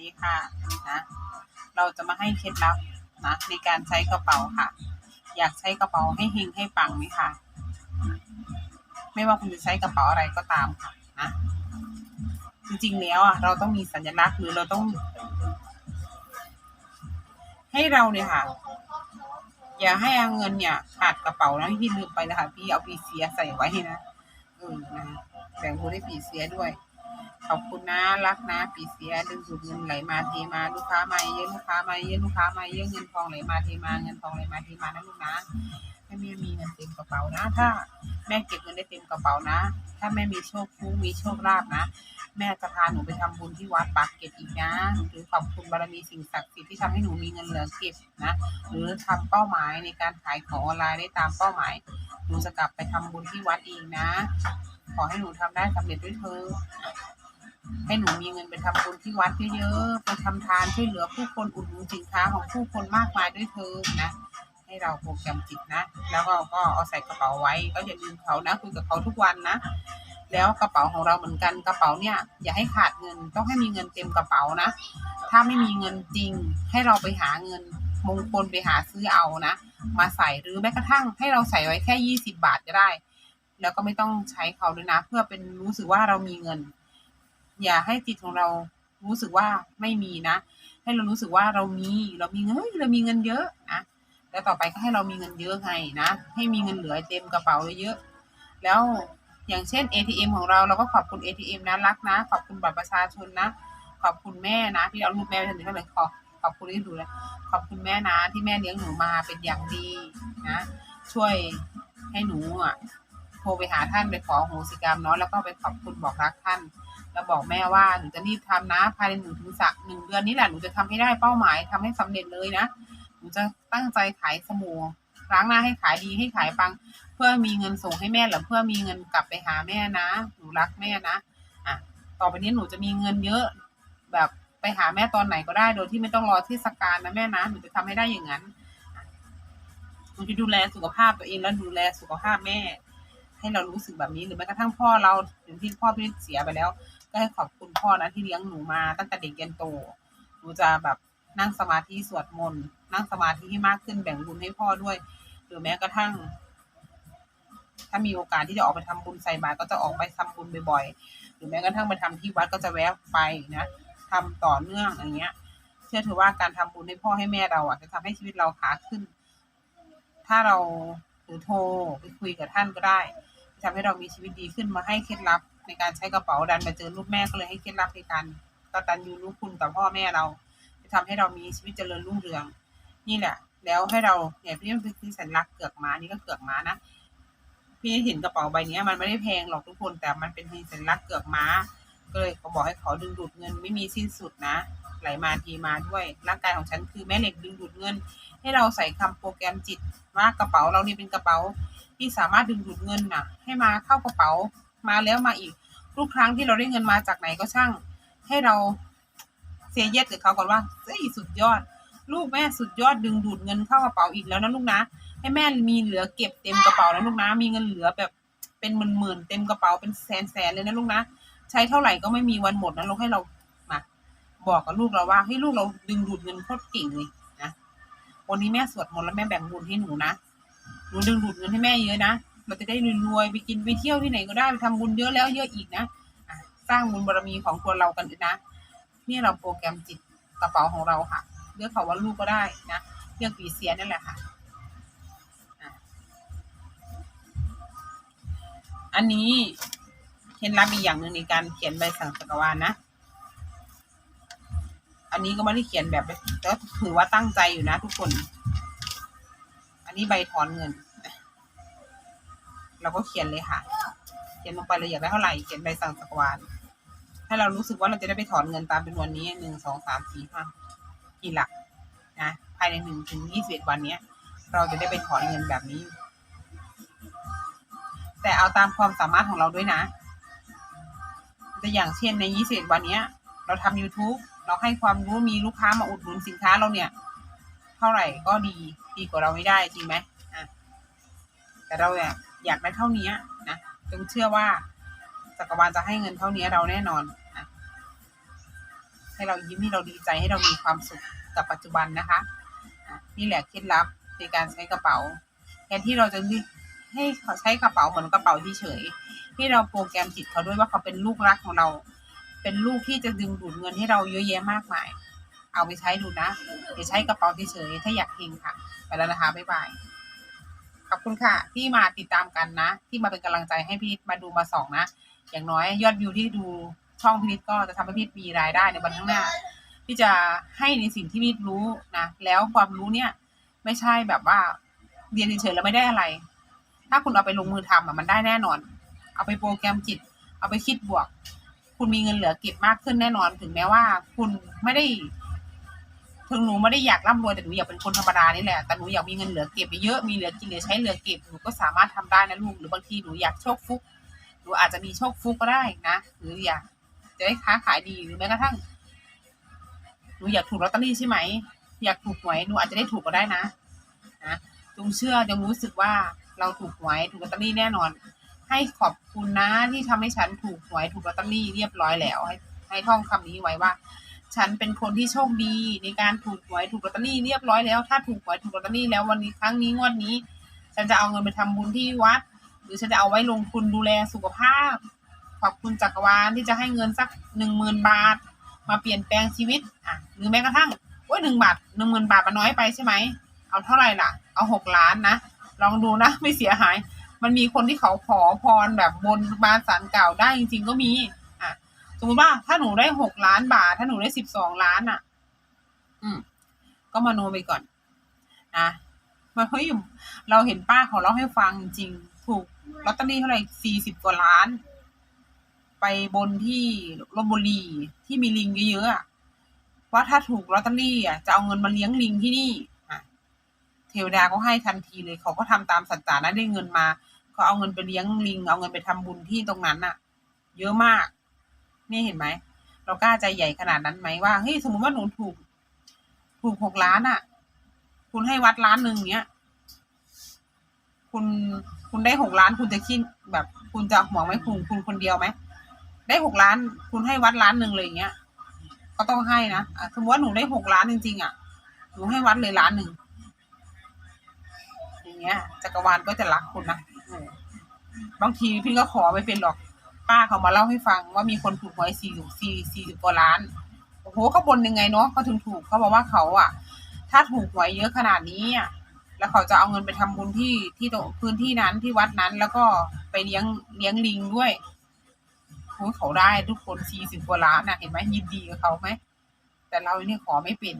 นี้ค่ะนะเราจะมาให้เคล็ดลับนะในการใช้กระเป๋าค่ะ อยากใช้กระเป๋าให้เฮงให้ปังไหมคะไม่ว่าคุณจะใช้กระเป๋าอะไรก็ตามค่ะนะจริงๆแล้วอะเราต้องมีสัญลักษณ์หรือเราต้อง ให้เราเนี่ยค่ะ อย่าให้เอาเงินเนี่ยขาดกระเป๋านะพี่ลืมไปนะคะพี่เอาปีเสียใส่ไว้นะเออนะแบ่งบุญให้ปีเสียด้วย ขอบคุณนะรักนะปีเสียดึงดูดเงินไหลมาเทมาลูกค้ามาเยอะลูกค้ามาเยอะลูกค้ามาเยอะเงินทองไหลมาเทมาเงินทองไหลมาเทมานะลูกนะให้แม่มีเงินเต็มกระเป๋านะ ถ้า แม่เก็บเงินได้เต็มกระเป๋านะ ถ้าแม่มีโชคคุ้มีโชคลาภนะ แม่จะพาหนูไปทำบุญที่วัดปากเกร็ดอีกนะหรือขอบคุณบารมีสิ่งศักดิ์สิทธิ์ที่ทำให้หนูมีเงินเหลือเก็บนะ หรือทำเป้าหมายในการขายของออนไลน์ได้ตามเป้าหมายหนูจะกลับไปทำบุญที่วัดอีกนะ ขอให้หนูทำได้สำเร็จด้วยเธอ ให้หนูมีเงินไปทำบุญที่วัดเยอะๆไปทำทานช่วยเหลือผู้คนอุดหนุนสินค้าของผู้คนมากมายด้วยเธอนะ ให้เราโปรแกรมจิตนะ แล้วก็ก็เอาใส่กระเป๋าไว้ ก็อย่าลืมเขานะคุยกับเขาทุกวันนะ แล้วกระเป๋าของเราเหมือนกันกระเป๋าเนี่ยอย่าให้ขาดเงินต้องให้มีเงินเต็มกระเป๋านะ ถ้าไม่มีเงินจริง ให้เราไปหาเงินมงคลไปหาซื้อเอานะ มาใส่หรือแม้กระทั่งให้เราใส่ไว้แค่ยี่สิบาทก็ได้ แล้วก็ไม่ต้องใช้เขาด้วยนะ เพื่อเป็นรู้สึกว่าเรามีเงิน อย่าให้จิตของเรารู้สึกว่าไม่มีนะ ให้เรารู้สึกว่าเรามีเรามีเงินเรามีเงินเยอะนะแล้วต่อไปก็ให้เรามีเงินเยอะไงนะให้มีเงินเหลือเต็มกระเป๋าเยอะ แล้วอย่างเช่น ATM ของเราเราก็ขอบคุณ ATM นะรักนะ ขอบคุณบัตรประชาชนนะ ขอบคุณแม่นะ ที่เอารูปแม่ไปทำนี้ก็เลยขอขอบคุณที่ดูนะขอบคุณแม่นะที่แม่เลี้ยงหนูมาเป็นอย่างดีนะ ช่วยให้หนูอะโทรไปหาท่านไปขอโหสิกรรมเนาะแล้วก็ไปขอบคุณบอกรักท่าน แล้วบอกแม่ว่าหนูจะรีบทำนะ ภายในหนึ่งถึงสักหนึ่งเดือนนี้แหละหนูจะทำให้ได้เป้าหมายทำให้สำเร็จเลยนะหนูจะตั้งใจขายสมูล้างหน้าให้ขายดีให้ขายปัง เพื่อมีเงินส่งให้แม่หรือเพื่อมีเงินกลับไปหาแม่นะหนูรักแม่นะอะต่อไปนี้หนูจะมีเงินเยอะ แบบไปหาแม่ตอนไหนก็ได้โดยที่ไม่ต้องรอเทศกาลนะแม่นะหนูจะทำให้ได้อย่างนั้นหนูจะดูแลสุขภาพตัวเองแล้วดูแลสุขภาพแม่ ให้เรารู้สึกแบบนี้หรือแม้กระทั่งพ่อเราถึงที่พ่อพี่เสียไปแล้ว ก็ให้ขอบคุณพ่อนะที่เลี้ยงหนูมาตั้งแต่เด็กยันโตหนูจะแบบนั่งสมาธิสวดมนต์นั่งสมาธิให้มากขึ้นแบ่งบุญให้พ่อด้วย หรือแม้กระทั่ง ถ้ามีโอกาสที่จะออกไปทำบุญใส่บาตรก็จะออกไปทำบุญบ่อยๆ หรือแม้กระทั่งไปทำที่วัดก็จะแวะไปนะทำต่อเนื่องอย่างเงี้ย เชื่อถือว่าการทำบุญให้พ่อให้แม่เราอะจะทำให้ชีวิตเราขาขึ้น ถ้าเราหรือโทรไปคุยกับท่านก็ได้ทำให้เรามีชีวิตดีขึ้นมาให้เคล็ดลับ ในการใช้กระเป๋าดันมาเจอลูกแม่ก็เลยให้เคล็ดลับในการกตัญญูรู้คุณต่อพ่อแม่เราจะทำให้เรามีชีวิตเจริญรุ่งเรือง นี่แหละ แล้วให้เราเนี่ยพี่เป็นที่สัญลักษณ์เกือกม้านี่ก็เกือกม้านะพี่เห็นกระเป๋าใบนี้มันไม่ได้แพงหรอกทุกคน แต่มันเป็นสัญลักษณ์เกือกม้า ก็เลยเขาบอกให้ขาดึงดูดเงินไม่มีสิ้นสุดนะไหลมาทีมาด้วยร่างกายของฉันคือแม่เหล็กดึงดูดเงิน ให้เราใส่คำโปรแกรมจิตว่ากระเป๋าเรานี่เป็นกระเป๋าที่สามารถดึงดูดเงินน่ะ ให้มาเข้ากระเป๋า มาแล้วมาอีกทุกครั้งที่เราได้เงินมาจากไหนก็ช่าง ให้เราเสียเย็ดกับเขาก่อนว่าเฮ้ยสุดยอด ลูกแม่สุดยอดดึงดูดเงินเข้ากระเป๋าอีกแล้วนะลูกนะ ให้แม่มีเหลือเก็บเต็มกระเป๋าแล้วลูกนะ มีเงินเหลือแบบเป็นหมื่นๆเต็มกระเป๋าเป็นแสนๆเลยนะลูกนะ ใช้เท่าไหร่ก็ไม่มีวันหมดนะลูกให้เรามาบอกกับลูกเราว่าให้ลูกเราดึงดูดเงินโคตรเก่งเลยนะวันนี้แม่สวดมนต์แล้วแม่แบ่งบุญให้หนูนะหนูดึงดูดเงินให้แม่เยอะนะ เราจะได้รวยๆไปกินไปเที่ยวที่ไหนก็ได้ไปทำบุญเยอะแล้วเยอะอีกนะสร้างบุญบารมีของตัวเรากันนะนี่เราโปรแกรมจิตกระเป๋าของเราค่ะเรียกเขาว่าลูกก็ได้นะเรียกปีเสียนั่นแหละค่ะอันนี้เคล็ดลับอีกอย่างหนึ่งในการเขียนใบสั่งจักรวาลนะ อันนี้ก็ไม่ได้เขียนแบบแต่ถือว่าตั้งใจอยู่นะทุกคน อันนี้ใบถอนเงิน เราก็เขียนเลยค่ะ เขียนลงไปเลยอยากได้เท่าไหร่เขียนใบสั่งจักรวาลให้เรารู้สึกว่าเราจะได้ไปถอนเงินตามจำนวนนี้หนึ่งสองสามสี่ห้ากี่หลักนะภายในหนึ่งถึงยี่สิบวันเนี้ย เราจะได้ไปถอนเงินแบบนี้ แต่เอาตามความสามารถของเราด้วยนะแต่อย่างเช่นในยี่สิบวันเนี้ย เราทำ YouTube เราให้ความรู้มีลูกค้ามาอุดหนุนสินค้าเราเนี่ย เท่าไหร่ก็ดีดีกว่าเราไม่ได้จริงไหมอะแต่เราเนี่ย อยากได้เท่านี้นะจงเชื่อว่าจักรวาลจะให้เงินเท่านี้เราแน่นอนนะให้เรายิ้มให้เราดีใจให้เรามีความสุขกับปัจจุบันนะคะ นี่แหละเคล็ดลับในการใช้กระเป๋าแทนที่เราจะให้เขาใช้กระเป๋าเหมือนกระเป๋าที่เฉยที่เราโปรแกรมจิตเขาด้วยว่าเขาเป็นลูกรักของเรา เป็นลูกที่จะดึงดูดเงินให้เราเยอะแยะมากมาย เอาไปใช้ดูนะอย่าใช้กระเป๋าเฉยถ้าอยากเฮงค่ะ ไปแล้วนะคะบ๊ายบาย ขอบคุณค่ะ ที่มาติดตามกันนะ ที่มาเป็นกำลังใจให้พี่นิดมาดูมาส่องนะ อย่างน้อยยอดวิวที่ดูช่องพี่นิดก็จะทำให้พี่มีรายได้ในวันข้างหน้า ที่จะให้ในสิ่งที่พี่รู้นะ แล้วความรู้เนี่ย ไม่ใช่แบบว่าเรียนเฉยๆแล้วไม่ได้อะไร ถ้าคุณเอาไปลงมือทำอะมันได้แน่นอน เอาไปโปรแกรมจิต เอาไปคิดบวก คุณมีเงินเหลือเก็บมากขึ้นแน่นอน ถึงแม้ว่า คุณไม่ได้ ถึงหนูไม่ได้อยากร่ำรวยแต่หนูอยากเป็นคนธรรมดานี่แหละแต่หนูอยากมีเงินเหลือเก็บเยอะมีเหลือกินเหลือใช้เหลือเก็บหนูก็สามารถทำได้นะลูกหรือบางทีหนูอยากโชคฟุกหนูอาจจะมีโชคฟุกก็ได้นะหรืออยากจะได้ค้าขายดีหรือแม้กระทั่งหนูอยากถูกลอตเตอรี่ใช่ไหมอยากถูกหวยหนูอาจจะได้ถูกก็ได้นะนะจงเชื่อจงรู้สึกว่าเราถูกหวยถูกลอตเตอรี่แน่นอน ให้ขอบคุณนะที่ทำให้ฉันถูกหวยถูกลอตเตอรี่เรียบร้อยแล้วให้ให้ท่องคำนี้ไว้ว่า ฉันเป็นคนที่โชคดีในการถูกหวยถูกลอตเตอรี่เรียบร้อยแล้ว ถ้าถูกหวยถูกลอตเตอรี่แล้ววันนี้ครั้งนี้งวดนี้ ฉันจะเอาเงินไปทำบุญที่วัด หรือฉันจะเอาไว้ลงทุนดูแลสุขภาพ ขอบคุณจักรวาลที่จะให้เงินสักหนึ่งหมื่นบาท มาเปลี่ยนแปลงชีวิตอะหรือแม้กระทั่งโอ้ยหนึ่งบาทหนึ่งหมื่นบาทมันน้อยไปใช่ไหมเอาเท่าไหร่ล่ะ เอาหกล้านนะลองดูนะไม่เสียหาย มันมีคนที่เขาขอพรแบบบนบานสารเก่าได้จริง ๆ ก็มี สมมติว่าถ้าหนูได้หกล้านบาท ถ้าหนูได้สิบสองล้านอะ อืม ก็มาโนไปก่อนนะมาเฮ้ยเราเห็นป้าเขาเล่าให้ฟังจริงๆถูกลอตเตอรี่เท่าไหร่สี่สิบกว่าล้าน ไปบนที่ลบบุรีที่มีลิงเยอะๆอะว่าถ้าถูกลอตเตอรี่อะจะเอาเงินมาเลี้ยงลิงที่นี่อะเทวดาก็ให้ทันทีเลยเขาก็ทำตามสัจจานะได้เงินมา ก็เอาเงินไปเลี้ยงลิง เอาเงินไปทำบุญที่ตรงนั้นน่ะ เยอะมาก นี่เห็นไหม เรากล้าใจใหญ่ขนาดนั้นไหมว่าเฮ้ยสมมติว่าหนูถูก ถูกหกล้านอะ คุณให้วัดล้านหนึ่งเนี้ย คุณคุณได้หกล้านคุณจะคิดแบบ คุณจะหวงไหมคุณคุณคนเดียวไหมได้หกล้าน คุณให้วัดล้านหนึ่งเลยอย่างเงี้ย ก็ต้องให้นะะสมมติว่าหนูได้หกล้านจริงๆอะหนูให้วัดเลยล้านหนึ่งอย่างเงี้ยจักรวาลก็จะรักคุณนะบางทีพี่ก็ขอไม่เป็นหรอก ป้าเขามาเล่าให้ฟังว่ามีคนถูกหวยสี่สี่สี่สิบกว่าล้าน โอ้โหเขาบนยังไงเนาะเขาถึงถูกเขาบอกว่าเขาอะ ถ้าถูกหวยเยอะขนาดนี้อะแล้วเขาจะเอาเงินไปทำบุญที่ที่ตรงพื้นที่นั้นที่วัดนั้น แล้วก็ไปเลี้ยงเลี้ยงลิงด้วยโอ้ยเขาได้ทุกคนสี่สิบกว่าล้านนะเห็นไหมยินดีกับเขาไหมแต่เราเนี่ยขอไม่เป็น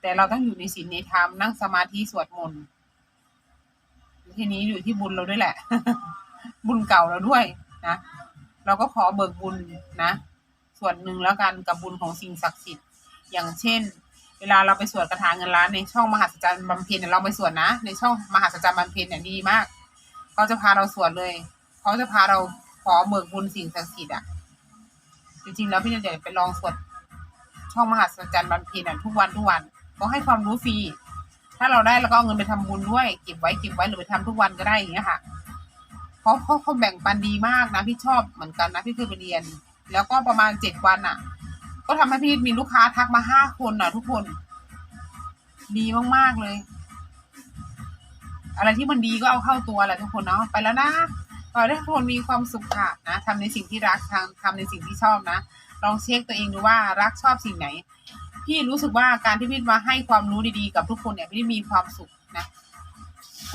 แต่เราต้องอยู่ในศีลในธรรมนั่งสมาธิสวดมนต์ ทีนี้อยู่ที่บุญเราด้วยแหละ บุญเก่าเราด้วยนะเราก็ขอเบิกบุญนะส่วนหนึ่งแล้วกันกับบุญของสิ่งศักดิ์สิทธิ์ อย่างเช่น เวลาเราไปสวดคาถาเงินล้านในช่องมหัศจรรย์บำเพ็ญเนี่ยเราไปสวดนะ ในช่องมหัศจรรย์บำเพ็ญเนี่ยดีมากเขาจะพาเราสวดเลยเขาจะพาเราขอเบิกบุญสิ่งศักดิ์สิทธิ์อะจริงๆแล้วพี่จะไปลองสวดช่องมหัศจรรย์บำเพ็ญอะทุกวันทุกวันเขาให้ความรู้ฟรี ถ้าเราได้แล้วก็เอาเงินไปทำบุญด้วยเก็บไว้เก็บไว้หรือไปทำทุกวันก็ได้อย่างเงี้ยค่ะเพราะเขาเขาแบ่งปันดีมากนะพี่ชอบเหมือนกันนะพี่เคยไปเรียน แล้วก็ประมาณเจ็ดวันอะ ก็ทำให้พี่มีลูกค้าทักมาห้าคนอะ ทุกคน ดีมากๆเลย อะไรที่มันดีก็เอาเข้าตัวแหละทุกคนเนาะไปแล้วนะขอให้ทุกคนมีความสุขค่ะนะทำในสิ่งที่รักทางทำในสิ่งที่ชอบนะลองเช็คตัวเองดูว่ารักชอบสิ่งไหน พี่รู้สึกว่าการที่พี่มาให้ความรู้ดีๆกับทุกคนเนี่ยพี่มีความสุขนะ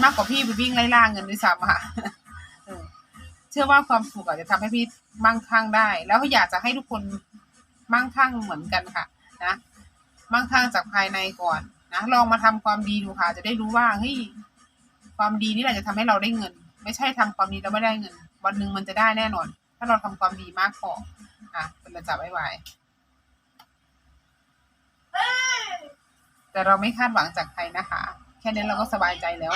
มากกว่าพี่ไปวิ่งไล่ล่าเงินด้วยซ้ำค่ะเชื่อว่าความสุขอาจจะทำให้พี่มั่งคั่งได้ แล้วอยากจะให้ทุกคนมั่งคั่งเหมือนกันค่ะ นะมั่งคั่งจากภายในก่อนนะลองมาทำความดีดูค่ะ จะได้รู้ว่าเฮ้ยความดีนี่แหละจะทำให้เราได้เงิน ไม่ใช่ทำความดีแล้วไม่ได้เงิน วันหนึ่งมันจะได้แน่นอน ถ้าเราทำความดีมากพออะเป็นระจับไว้ไว้ แต่เราไม่คาดหวังจากใครนะคะ แค่นี้เราก็สบายใจแล้ว